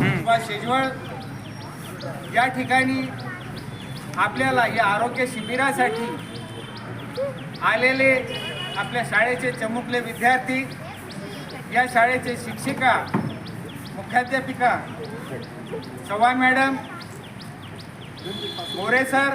किंवा शेजवळ या ठिकाणी आपल्याला या आरोग्य शिबिरासाठी आलेले आपल्या शाळेचे चमुकले विद्यार्थी या शाळेचे शिक्षिका मुख्याध्यापिका Chavan madam More sir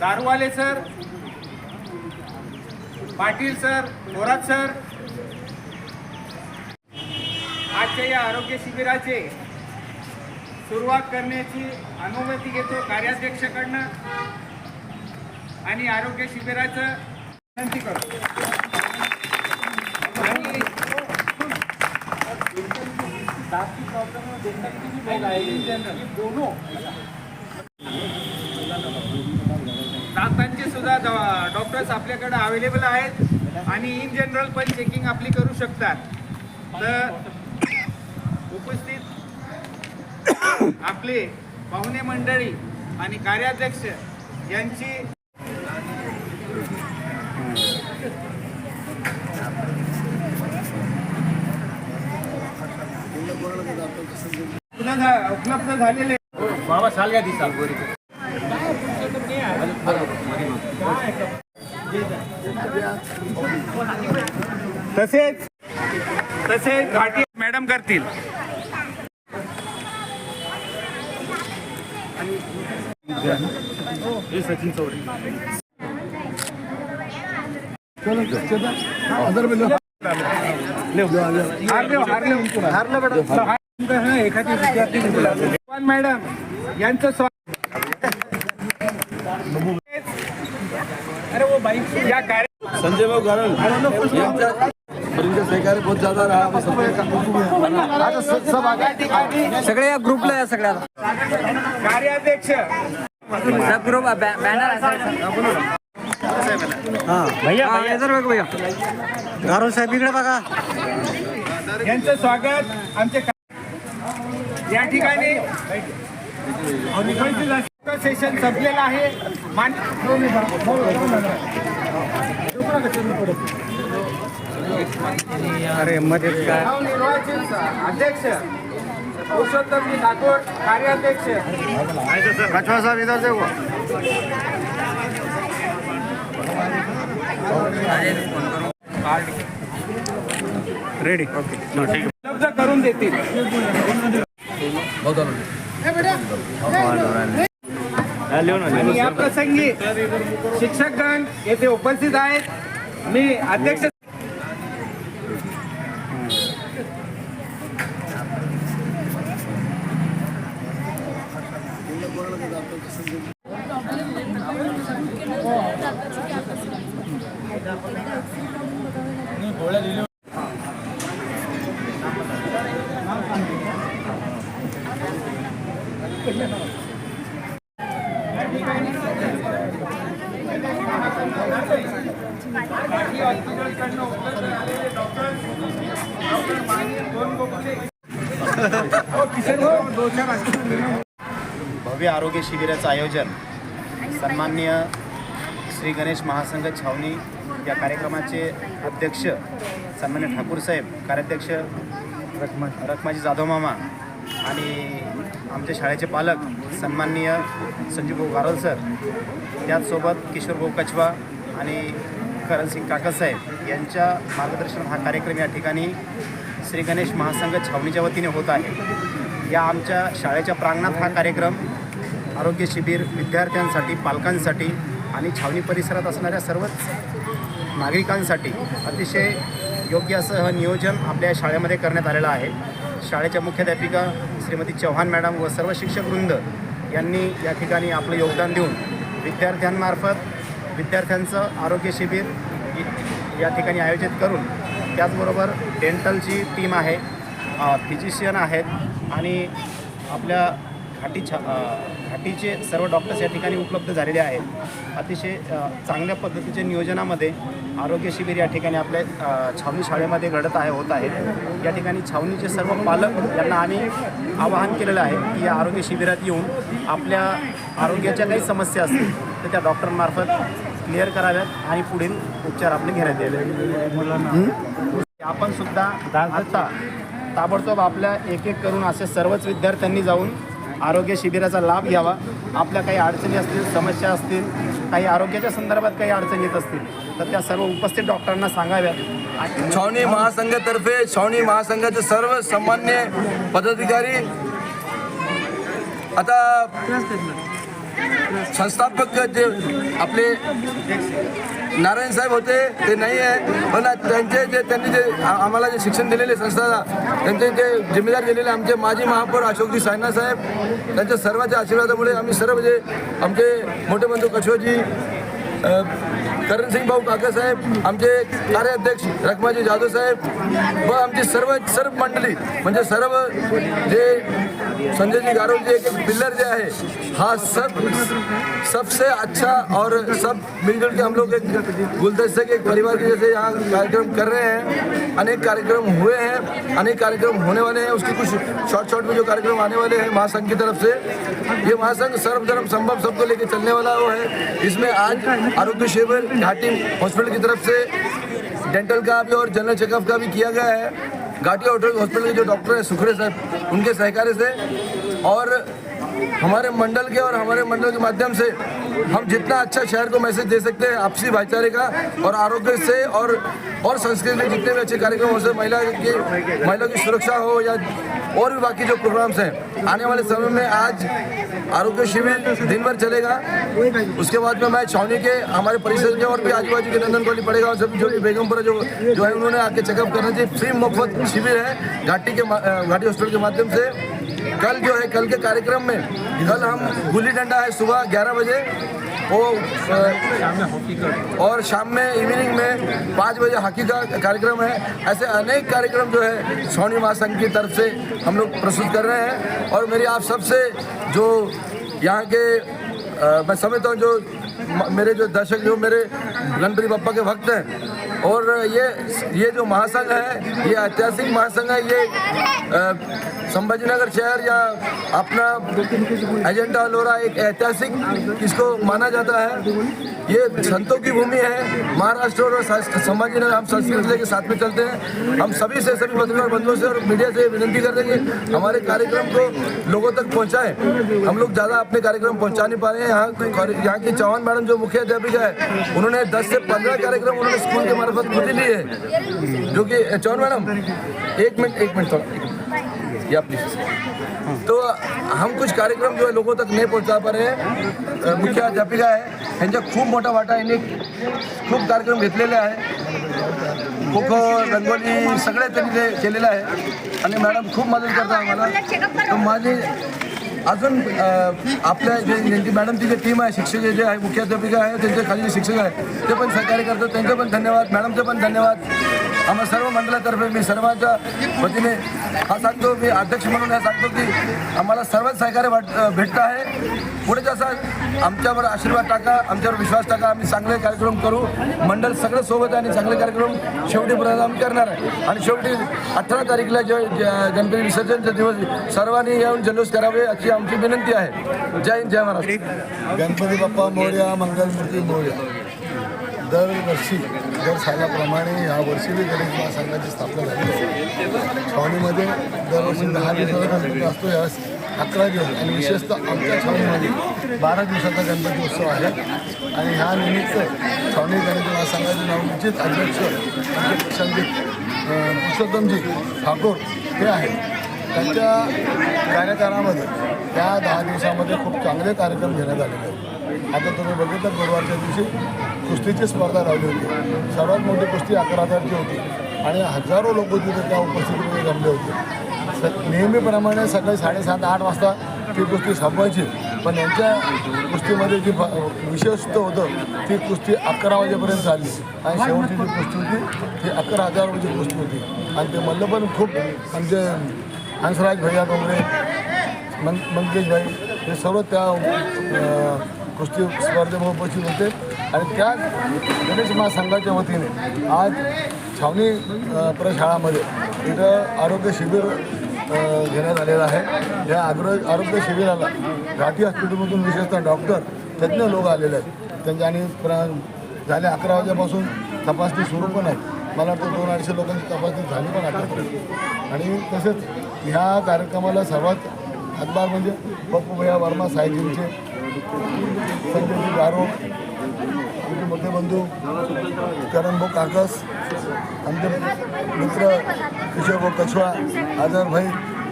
Daruwale sir Patil sir Thorat sir. आजच्या या आरोग्य शिबिराचे सुरुवात करण्याची अनुमती घेतो कार्याध्यक्षकडनं आणि आरोग्य शिबिराचं विनंती करतो. आणि प्रॉब्लेम सुद्धा डॉक्टर्स आपल्याकडे अवेलेबल आहेत आणि इन जनरल पण चेकिंग आपली करू शकतात. तर उपस्थित आपले पाहुणे मंडळी आणि कार्याध्यक्ष यांची उपलब्ध झालेले बाबा साल घ्या दिसा तसेच तसेच घाटी मॅडम करतील हे सचिन चौधरी एखादी विद्यार्थी मॅडम यांचं स्वागत अरे वो बाईक या कार्य संजय भाऊ गारल यांच्या यांच्या सहकार्य बहुत ज्यादा रहा हमें सबको या ठिकाणी सगळे या ग्रुपला या सगळ्याला. कार्याध्यक्ष. सब ग्रुप बॅनर भैया भैया. इधर बघ भैया. गारो साहेब इकडे बघा. यांचं स्वागत आमचे या ठिकाणी सेशन संपलेलं आहे. मान अरे मध्ये काय अध्यक्ष. पुरुषोत्तम ठाकूर कार्याध्यक्ष. रेडी ओके उपलब्ध करून देतील. आणि या प्रसंगी शिक्षकगण येथे उपस्थित आहेत. मी अध्यक्ष हॉस्पिटलकडनं उपलब्ध झालेले डॉक्टर्स डॉक्टर माने दोन गोखले हो, किशन भाऊ, दोन चार असतील. भव्य आरोग्य शिबिराचं आयोजन सन्माननीय श्री गणेश महासंघ छावणी या कार्यक्रमाचे अध्यक्ष सन्मान्य ठाकूर साहेब कार्याध्यक्ष रखमाजी जाधव मामा आणि आमच्या शाळेचे पालक सन्माननीय संजीव भाऊ गारोल सर त्याचसोबत किशोर भाऊ कचवा आणि करणसिंग काकासाहेब यांच्या मार्गदर्शन हा कार्यक्रम या ठिकाणी श्री गणेश महासंघ छावणीच्या वतीने होत आहे. या आमच्या शाळेच्या प्रांगणात हा कार्यक्रम आरोग्य शिबिर विद्यार्थ्यांसाठी पालकांसाठी आणि छावणी परिसरात असणाऱ्या सर्वच नागरिकांसाठी अतिशय योग्य असं नियोजन आपल्या शाळेमध्ये करण्यात आलेलं आहे. शाळेच्या मुख्याध्यापिका श्रीमती चव्हाण मॅडम व सर्व शिक्षकवृंद यांनी या ठिकाणी आपलं योगदान देऊन विद्यार्थ्यांमार्फत विद्यार्थ्यांचं आरोग्य शिबिर या ठिकाणी आयोजित करून त्याचबरोबर डेंटलची टीम आहे फिजिशियन आहेत आणि आपल्या घाटी छा घाटीचे सर्व डॉक्टर्स या ठिकाणी उपलब्ध झालेले आहेत. अतिशय चांगल्या पद्धतीच्या नियोजनामध्ये आरोग्य शिबिर या ठिकाणी आपल्या छावणी शाळेमध्ये घडत आहे होत आहे. या ठिकाणी छावणीचे सर्व पालक यांना आम्ही आवाहन केलेलं आहे की या आरोग्य शिबिरात येऊन आपल्या आरोग्याच्या काही समस्या असतील तर त्या डॉक्टरमार्फत क्लिअर कराव्यात आणि पुढील उपचार आपले घेण्यात येईल. आपण सुद्धा आता ताबडतोब आपल्या एक एक करून असे सर्वच विद्यार्थ्यांनी जाऊन आरोग्य शिबिराचा लाभ घ्यावा. आपल्या काही अडचणी असतील समस्या असतील काही आरोग्याच्या संदर्भात काही अडचणी येत असतील तर त्या सर्व उपस्थित डॉक्टरांना सांगाव्यात. छावणी महासंघातर्फे छावणी महासंघाचे सर्व सन्मान्य पदाधिकारी आता संस्थापक जे आपले नारायण साहेब होते ते नाही आहे. पण त्यांचे जे त्यांनी जे आम्हाला जे शिक्षण दिलेले संस्था त्यांचे जे जिम्मेदार दिलेले आमचे माजी महापौर अशोकजी सायना साहेब त्यांच्या सर्वांच्या आशीर्वादामुळे आम्ही सर्व जे आमचे मोठे बंधू कशोजी करणसिंग भाऊ काकासाहेब आमचे कार्याध्यक्ष रखमाजी जाधव साहेब व आमची सर्व सर्व मंडळी म्हणजे सर्व जे संजयजी गारोल जे एक पिल्लर जो है। हाँ सब, सबसे अच्छा और सब मिलजुल के हम लोग एक गुलदस्ते के एक परिवार के जैसे यहाँ कार्यक्रम कर रहे हैं। अनेक कार्यक्रम हुए हैं, अनेक कार्यक्रम होने वाले हैं। उसकी कुछ शॉर्ट शॉर्ट में जो कार्यक्रम आने वाले हैं महासंघ की तरफ़ से, ये महासंघ सर्वधर्म संभव सबको लेके चलने वाला वो है। इसमें आज आरोग्य शिविर घाटी हॉस्पिटल की तरफ़ से डेंटल का भी और जनरल चेकअप का भी किया गया है। घाटी हॉस्पिटल के जो डॉक्टर हैं सुखरे साहब उनके सहकार्य से और हमारे मंडल के और हमारे मंडल के माध्यम से हम जितना अच्छा शहर को मैसेज दे सकते हैं आपसी भाईचारे का और आरोग्य से और और संस्कृति में जितने भी अच्छे कार्यक्रम हो सकते महिला की महिला की सुरक्षा हो या और भी बाकी जो प्रोग्राम्स हैं, आने वाले समय में आज आरोग्य शिविर दिन भर चलेगा। उसके बाद में मैं छावनी के, हमारे परिसर के और भी आजू बाजू के नंदन कॉलोनी पड़ेगा और सभी जो भी बेगमपुरा जो जो है, उन्होंने आके चेकअप करना चाहिए। फ्री मुफ़्त शिविर है, घाटी के घाटी हॉस्पिटल के माध्यम से। कल जो है कल के कार्यक्रम में कल हम गुल्ली डंडा है सुबह 11 बजे वो और शाम में इवनिंग में पाँच बजे हॉकी का कार्यक्रम है। ऐसे अनेक कार्यक्रम जो है सोनी महासंघ की तरफ़ से हम लोग प्रस्तुत कर रहे हैं। और मेरी आप सबसे जो यहाँ के अ, मैं समझता हूँ जो मेरे जो दर्शक जो मेरे गणपति बप्पा के भक्त हैं और ये ये जो महासंघ है, ये ऐतिहासिक महासंघ है, ये संभाजीनगर शहर या अपना एजेंडा लोरा एक ऐतिहासिक इसको माना जाता है। ये संतों की भूमि है। महाराष्ट्र और संभाजीनगर, हम संस्कृति के साथ में चलते हैं। हम सभी से, सभी पत्रकार बंधुओं से और मीडिया से विनती करते हैं कि हमारे कार्यक्रम को लोगों तक पहुंचाएँ। हम लोग ज़्यादा अपने कार्यक्रम पहुँचा नहीं पा रहे हैं। यहाँ यहाँ की चौहान मैडम जो मुख्य अध्यापिका है, उन्होंने 10 से 15 कार्यक्रम उन्होंने स्कूल के मार्फत खुद ही। जो कि चौहान मैडम एक मिनट एक मिनट थोड़ा एक मिनट। या प्लीज तो हम कुछ कार्यक्रम जो है लोगों तक नाही पोहोचवा पा रहे हैं। मुख्य अध्यापिका आहे त्यांचा खूप मोठा वाटा यांनी खूप कार्यक्रम घेतलेले आहे खो खो रंगोली सगळे त्यांनी ते केलेलं आहे आणि मॅडम खूप मदत करतात आम्हाला माझी अजून आपल्या जे ज्यांची मॅडम जी टीम आहे शिक्षक जे आहे मुख्याध्यापिका आहे त्यांच्या खाली जे शिक्षक आहेत ते पण सहकार्य करतात. त्यांचे पण धन्यवाद मॅडमचे पण धन्यवाद. आम्हा सर्व मंडळातर्फे मी सर्वांच्या वतीने हा सांगतो मी अध्यक्ष म्हणून हा सांगतो की आम्हाला सर्वच सहकार्य वाट भेटतं आहे. पुढे जसं आमच्यावर आशीर्वाद टाका आमच्यावर विश्वास टाका आम्ही चांगले कार्यक्रम करू. मंडळ सगळं सोबत आहे आणि चांगले कार्यक्रम शेवटी आम्ही करणार आहे. आणि शेवटी अठरा तारीखला जे जे गणपती विसर्जनचा दिवस सर्वांनी येऊन जल्लोष करावे अशी आमची विनंती आहे. जय हिंद जय महाराष्ट्र. गणपती बाप्पा मोर्या मंगलमूर्ती मोर्या. दरवर्षी दर सालाप्रमाणे या वर्षी गणेश महासंघाची स्थापना झाली. आहे छावणीमध्ये दरवर्षी दहा दिवसाचा गणपती असतो. यावेळेस अकरा दिवस आणि विशेषतः आमच्या छावणीमध्ये बारा दिवसाचा गणपती उत्सव आहे. आणि ह्या निमित्त छावणी गणेश महासंघाचे नवनिश्चित अध्यक्ष आमचे प्रशांत पुरुषोत्तमजी ठाकूर हे आहेत. त्यांच्या कार्यकाळामध्ये त्या दहा दिवसामध्ये खूप चांगले कार्यक्रम घेण्यात आलेले आहेत. आता तुम्ही बघितलं गुरुवारच्या दिवशी कुस्तीची स्पर्धा लावली होती. सर्वात मोठी कुस्ती अकरा हजारची होती. आणि हजारो लोक तिथे त्या उपस्थितीमध्ये जमले होते. स नेहमीप्रमाणे सकाळी साडेसात आठ वाजता ती कुस्ती संपवायची पण यांच्या कुस्तीमध्ये जी फ- विशेषत्व होतं ती कुस्ती अकरा वाजेपर्यंत चालली आणि शेवटची जी कुस्ती होती ती अकरा हजार रुपयाची कुस्ती होती. आणि ते मल्ल पण खूप म्हणजे हंसराज भैया डोंगरे मन मंकेश भाई हे सर्व त्या कुस्ती स्पर्धेमुळे उपस्थित होते. आणि त्या गणेश महासंघाच्या वतीने आज छावणी प्रशाळामध्ये इथं आरोग्य शिबिर घेण्यात आलेलं आहे. या आग्र आरोग्य शिबिराला घाटी हॉस्पिटलमधून विशेषतः डॉक्टर तज्ज्ञ लोक आलेले आहेत. त्यांच्या आणि प्र झाले अकरा वाजेपासून तपासणी सुरू पण आहे मला वाटतं दोन अडीचशे लोकांची तपासणी झाली पण आतापर्यंत आणि तसेच ह्या कार्यक्रमाला सर्वात हातभार म्हणजे पप्पू भैया वर्मा साहेबजींचे संजयजी गारो आमचे मोठे बंधू करणभाऊ काकस आमचे मित्र किशोरभाऊ कछवा आझारभाई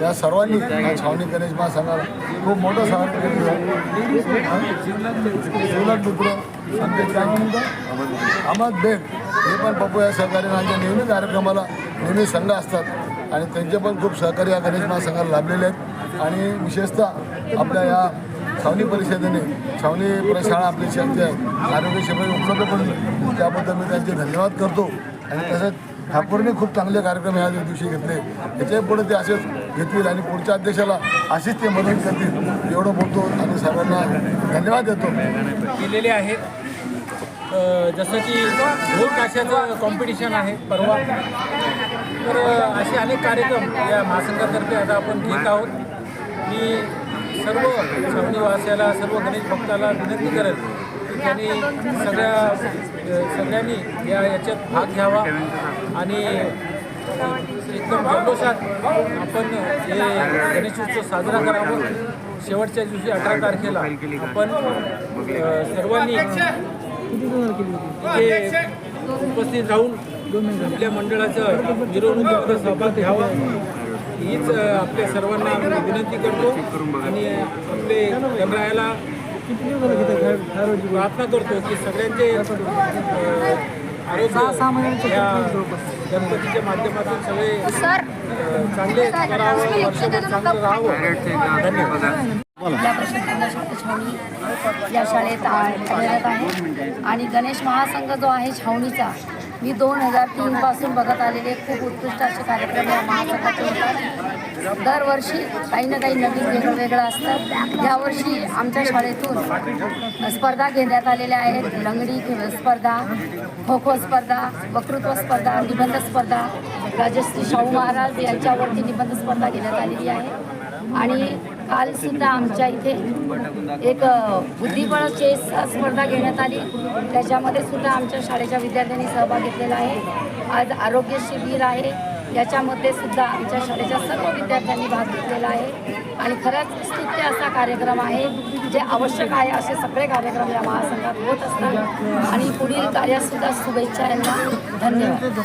या सर्वांनी छावणी गणेश महासंघाला खूप मोठं सहकार्य केलं आहे. मित्र आमचे त्यानंतर अहमद बेग हे पण पप्पू या सहकारी आमच्या नेहमी कार्यक्रमाला नेहमी संघ असतात आणि त्यांचे पण खूप सहकारी या गणेश महासंघाला लाभलेले आहेत. आणि विशेषतः आपल्या या छावणी परिषदेने छावणी प्रशाळा आपली जी आहे. आरोग्य शिबिर उपलब्ध करून त्याबद्दल मी त्यांचे धन्यवाद करतो. आणि तसंच ठाकूरने खूप चांगले कार्यक्रम ह्या दिवशी घेतले. याच्याही पुढे ते असेच घेतील आणि पुढच्या अध्यक्षाला अशीच ते मदत करतील. एवढं बोलतो आणि सर्वांना धन्यवाद देतो. केलेले आहेत. जसं की ढोल ताशाचं कॉम्पिटिशन आहे परवा. तर असे अनेक कार्यक्रम या महासंघातर्फे आता आपण घेत आहोत. मी सर्व छावणीवासियाला सर्व गणेश भक्ताला विनंती करेल की त्यांनी सगळ्या सगळ्यांनी या याच्यात भाग घ्यावा. आणि एकदम जल्लोषात आपण हे गणेशोत्सव साजरा करावा. शेवटच्या दिवशी अठरा तारखेला आपण सर्वांनी इथे उपस्थित राहून आपल्या मंडळाचं मिरवणुकीमध्ये सहभाग घ्यावा. आपल्या सर्वांना विनंती करतो आणि आपले गणरायाला प्रार्थना करतो की सगळ्यांचे आरोग्य या गणपतीच्या माध्यमातून सगळे चांगले करावं वर्षभर चांगलं राहावं. धन्यवाद. केंद्र शाळा छावणी या शाळेत कार्यरत आहे. आणि गणेश महासंघ जो आहे छावणीचा मी दोन हजार तीनपासून बघत आलेले खूप उत्कृष्ट असे कार्यक्रम या महासंघाचे होतात. दरवर्षी काही ना काही नवीन वेगळं वेगळं असतं. यावर्षी आमच्या शाळेतून स्पर्धा घेण्यात आलेल्या आहेत. लंगडी स्पर्धा खो खो स्पर्धा वक्तृत्व स्पर्धा निबंध स्पर्धा राजश्री शाहू महाराज यांच्यावरती निबंध स्पर्धा घेण्यात आलेली आहे. आणि काल सुद्धा आमच्या इथे एक बुद्धिबळ चेस स्पर्धा घेण्यात आली. त्याच्यामध्ये सुद्धा आमच्या शाळेच्या विद्यार्थ्यांनी सहभाग घेतलेला आहे. आज आरोग्य शिबिर आहे. याच्यामध्ये सुद्धा आमच्या शाळेच्या सर्व विद्यार्थ्यांनी भाग घेतलेला आहे. आणि खरंच स्तुत्य असा कार्यक्रम आहे जे आवश्यक आहे असे सगळे कार्यक्रम या महासंघात होत असतात. आणि पुढील कार्यात सुद्धा शुभेच्छा यांना. धन्यवाद.